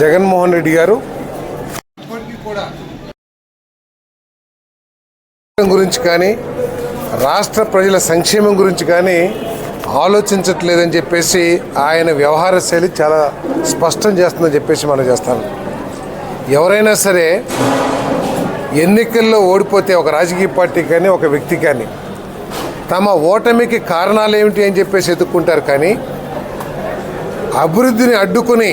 జగన్మోహన్ రెడ్డి గారు. గురించి కానీ రాష్ట్ర ప్రజల సంక్షేమం గురించి కానీ ఆలోచించట్లేదని చెప్పేసి ఆయన వ్యవహార శైలి చాలా స్పష్టం చేస్తుందని చెప్పేసి మనం చేస్తాను. ఎవరైనా సరే ఎన్నికల్లో ఓడిపోతే ఒక రాజకీయ పార్టీ కానీ ఒక వ్యక్తి కానీ తమ ఓటమికి కారణాలు ఏమిటి అని చెప్పేసి ఎదుర్కొంటారు కానీ అభివృద్ధిని అడ్డుకుని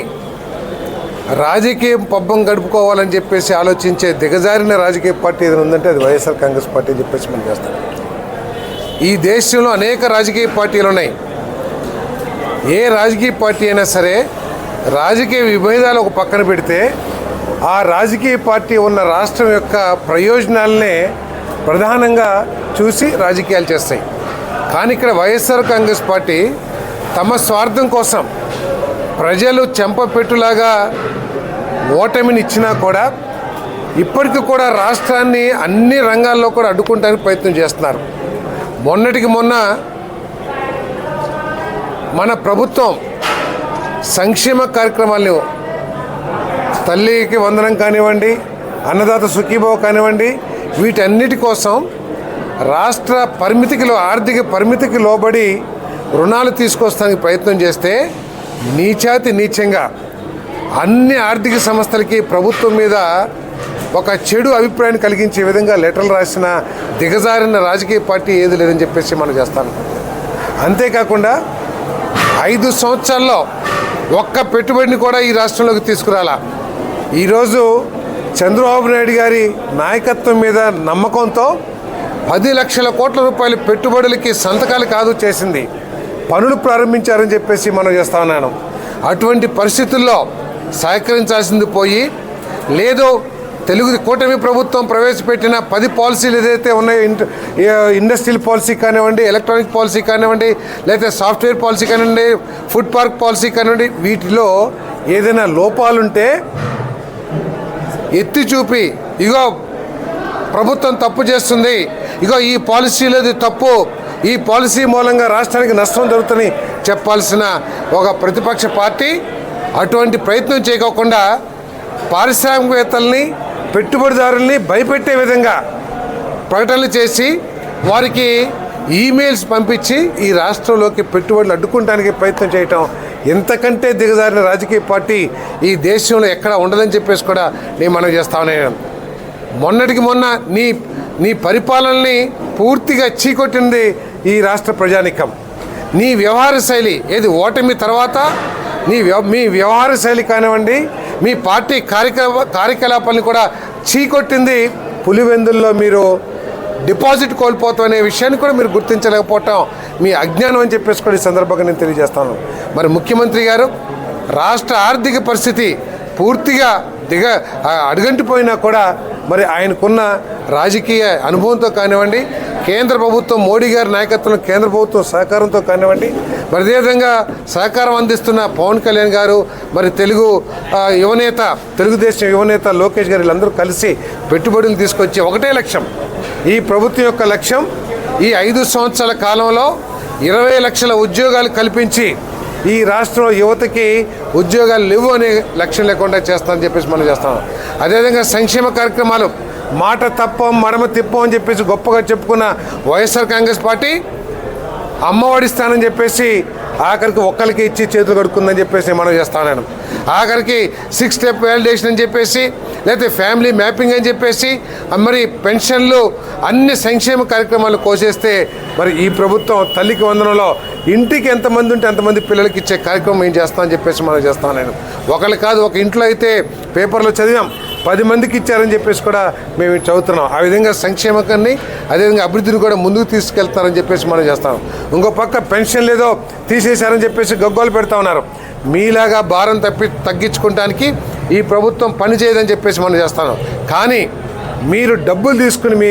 రాజకీయం పబ్బం గడుపుకోవాలని చెప్పేసి ఆలోచించే దిగజారిన రాజకీయ పార్టీ ఏదైనా ఉందంటే అది వైఎస్ఆర్ కాంగ్రెస్ పార్టీ అని చెప్పేసి మనం చేస్తాం. ఈ దేశంలో అనేక రాజకీయ పార్టీలు ఉన్నాయి. ఏ రాజకీయ పార్టీ అయినా సరే రాజకీయ విభేదాలు ఒక పక్కన పెడితే ఆ రాజకీయ పార్టీ ఉన్న రాష్ట్రం యొక్క ప్రయోజనాలనే ప్రధానంగా చూసి రాజకీయాలు చేస్తాయి. కానీ ఇక్కడ వైఎస్ఆర్ కాంగ్రెస్ పార్టీ తమ స్వార్థం కోసం ప్రజలు చెంపపెట్టులాగా ఓటమిని ఇచ్చినా కూడా ఇప్పటికి కూడా రాష్ట్రాన్ని అన్ని రంగాల్లో కూడా అడ్డుకోవడానికి ప్రయత్నం చేస్తున్నారు. మొన్నటికి మొన్న మన ప్రభుత్వం సంక్షేమ కార్యక్రమాలను తల్లికి వందనం కానివ్వండి అన్నదాత సుఖీభావ కానివ్వండి వీటన్నిటి కోసం రాష్ట్ర పరిమితికిలో ఆర్థిక పరిమితికి లోబడి రుణాలు తీసుకొస్తానికి ప్రయత్నం చేస్తే నీచాతి నీచంగా అన్ని ఆర్థిక సంస్థలకి ప్రభుత్వం మీద ఒక చెడు అభిప్రాయాన్ని కలిగించే విధంగా లెటర్లు రాసిన దిగజారిన రాజకీయ పార్టీ ఏది లేదని చెప్పేసి మనం చేస్తాను అంతేకాకుండా ఐదు సంవత్సరాల్లో ఒక్క పెట్టుబడిని కూడా ఈ రాష్ట్రంలోకి తీసుకురాలా. ఈరోజు చంద్రబాబు నాయుడు గారి నాయకత్వం మీద నమ్మకంతో పది లక్షల కోట్ల రూపాయల పెట్టుబడులకి సంతకాలు కాదు చేసింది. పనులు ప్రారంభించారని చెప్పేసి మనం చేస్తా ఉన్నాను. అటువంటి పరిస్థితుల్లో సహకరించాల్సింది పోయి లేదు తెలుగు కూటమి ప్రభుత్వం ప్రవేశపెట్టిన పది పాలసీలు ఏదైతే ఉన్నాయో ఇంట- ఇండస్ట్రియల్ పాలసీ కానివ్వండి ఎలక్ట్రానిక్ పాలసీ కానివ్వండి లేకపోతే సాఫ్ట్వేర్ పాలసీ కానివ్వండి ఫుడ్ పార్క్ పాలసీ కానివ్వండి వీటిలో ఏదైనా లోపాలుంటే ఎత్తి చూపి ఇగో ప్రభుత్వం తప్పు చేస్తుంది ఇగో ఈ పాలసీలో తప్పు ఈ పాలసీ మూలంగా రాష్ట్రానికి నష్టం జరుగుతుంది చెప్పాల్సిన ఒక ప్రతిపక్ష పార్టీ అటువంటి ప్రయత్నం చేయకోకుండా పారిశ్రామికవేత్తల్ని పెట్టుబడిదారుల్ని భయపెట్టే విధంగా ప్రకటనలు చేసి వారికి ఈమెయిల్స్ పంపించి ఈ రాష్ట్రంలోకి పెట్టుబడులు అడ్డుకుంటానికి ప్రయత్నం చేయటం ఎంతకంటే దిగజారిన రాజకీయ పార్టీ ఈ దేశంలో ఎక్కడ ఉండదని చెప్పేసి కూడా నేను మనం చేస్తామనే మొన్నటికి మొన్న నీ నీ పరిపాలనని పూర్తిగా చీకొట్టింది ఈ రాష్ట్ర ప్రజానికం. నీ వ్యవహార శైలి ఏది? ఓటమి తర్వాత నీ వ్యవ- మీ వ్యవహార శైలి కానివ్వండి మీ పార్టీ కార్యకలాప కార్యకలాపాలను కూడా చీకొట్టింది పులివెందుల్లో మీరు డిపాజిట్ కోల్పోతాం అనే విషయాన్ని కూడా మీరు గుర్తించలేకపోవటం మీ అజ్ఞానం అని చెప్పేసి కూడా ఈ సందర్భంగా నేను తెలియజేస్తాను. మరి ముఖ్యమంత్రి గారు రాష్ట్ర ఆర్థిక పరిస్థితి పూర్తిగా దిగ అడుగంటిపోయినా కూడా మరి ఆయనకున్న రాజకీయ అనుభవంతో కానివ్వండి కేంద్ర ప్రభుత్వం మోడీ గారి నాయకత్వంలో కేంద్ర ప్రభుత్వం సహకారంతో కానివ్వండి మరి అదేవిధంగా సహకారం అందిస్తున్న పవన్ కళ్యాణ్ గారు మరి తెలుగు యువనేత తెలుగుదేశం యువనేత లోకేష్ గారు వీళ్ళందరూ కలిసి పెట్టుబడులు తీసుకొచ్చి ఒకటే లక్ష్యం. ఈ ప్రభుత్వం యొక్క లక్ష్యం ఈ ఐదు సంవత్సరాల కాలంలో ఇరవై లక్షల ఉద్యోగాలు కల్పించి ఈ రాష్ట్రంలో యువతకి ఉద్యోగాలు లేవు అనే లక్ష్యం లేకుండా చేస్తామని చెప్పేసి మనం చేస్తాం. అదేవిధంగా సంక్షేమ కార్యక్రమాలు మాట తప్పం మడమ తిప్పం అని చెప్పేసి గొప్పగా చెప్పుకున్న వైఎస్ఆర్ కాంగ్రెస్ పార్టీ అమ్మఒడిస్తానని చెప్పేసి ఆఖరికి ఒక్కరికి ఇచ్చి చేతులు కడుక్కుందని చెప్పేసి మనం చేస్తాను ఆఖరికి సిక్స్ స్టెప్ వ్యాలిడేషన్ అని చెప్పేసి లేకపోతే ఫ్యామిలీ మ్యాపింగ్ అని చెప్పేసి మరి పెన్షన్లు అన్ని సంక్షేమ కార్యక్రమాలు కోసేస్తే మరి ఈ ప్రభుత్వం తల్లికి వందనలో ఇంటికి ఎంతమంది ఉంటే అంతమంది పిల్లలకి ఇచ్చే కార్యక్రమం ఏం చేస్తామని చెప్పేసి మనం చేస్తాను నేను ఒకళ్ళు కాదు ఒక ఇంట్లో అయితే పేపర్లో చదివాం. పది మందికి ఇచ్చారని చెప్పేసి కూడా మేము చదువుతున్నాం. ఆ విధంగా సంక్షేమకాన్ని అదేవిధంగా అభివృద్ధిని కూడా ముందుకు తీసుకెళ్తారని చెప్పేసి మనం చేస్తాం. ఇంకో పక్క పెన్షన్ లేదో తీసేశారని చెప్పేసి గగ్గోలు పెడతా ఉన్నారు. మీలాగా భారం తప్పి తగ్గించుకోవడానికి ఈ ప్రభుత్వం పని చేయదని చెప్పేసి మనం చేస్తాను. కానీ మీరు డబ్బులు తీసుకుని మీ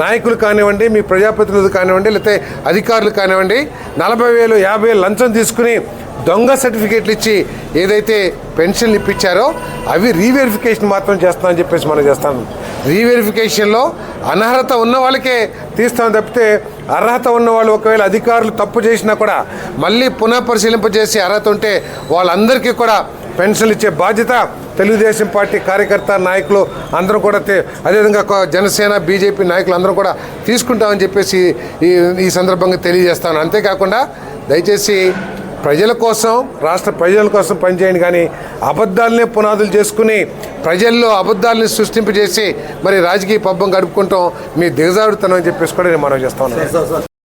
నాయకులు కానివ్వండి మీ ప్రజాప్రతినిధులు కానివ్వండి లేకపోతే అధికారులు కానివ్వండి నలభై వేలు యాభై వేలు లంచం తీసుకుని దొంగ సర్టిఫికేట్లు ఇచ్చి ఏదైతే పెన్షన్లు ఇప్పించారో అవి రీవెరిఫికేషన్ మాత్రం చేస్తామని చెప్పేసి మనం చేస్తాం. రీవెరిఫికేషన్లో అనర్హత ఉన్న వాళ్ళకే తీస్తాం తప్పితే అర్హత ఉన్న వాళ్ళు ఒకవేళ అధికారులు తప్పు చేసినా కూడా మళ్ళీ పునః పరిశీలింపజేసి అర్హత ఉంటే వాళ్ళందరికీ కూడా పెన్షన్లు ఇచ్చే బాధ్యత తెలుగుదేశం పార్టీ కార్యకర్త నాయకులు అందరూ కూడా అదేవిధంగా జనసేన బీజేపీ నాయకులు అందరూ కూడా తీసుకుంటామని చెప్పేసి ఈ ఈ సందర్భంగా తెలియజేస్తాను. అంతేకాకుండా దయచేసి ప్రజల కోసం రాష్ట్ర ప్రజల కోసం పనిచేయండి. కానీ అబద్ధాలనే పునాదులు చేసుకుని ప్రజల్లో అబద్ధాలని సృష్టింపజేసి మరి రాజకీయ పబ్బం గడుపుకుంటాం. మీ దిగజారుతనం అని చెప్పేసి కూడా నేను మనం చేస్తాను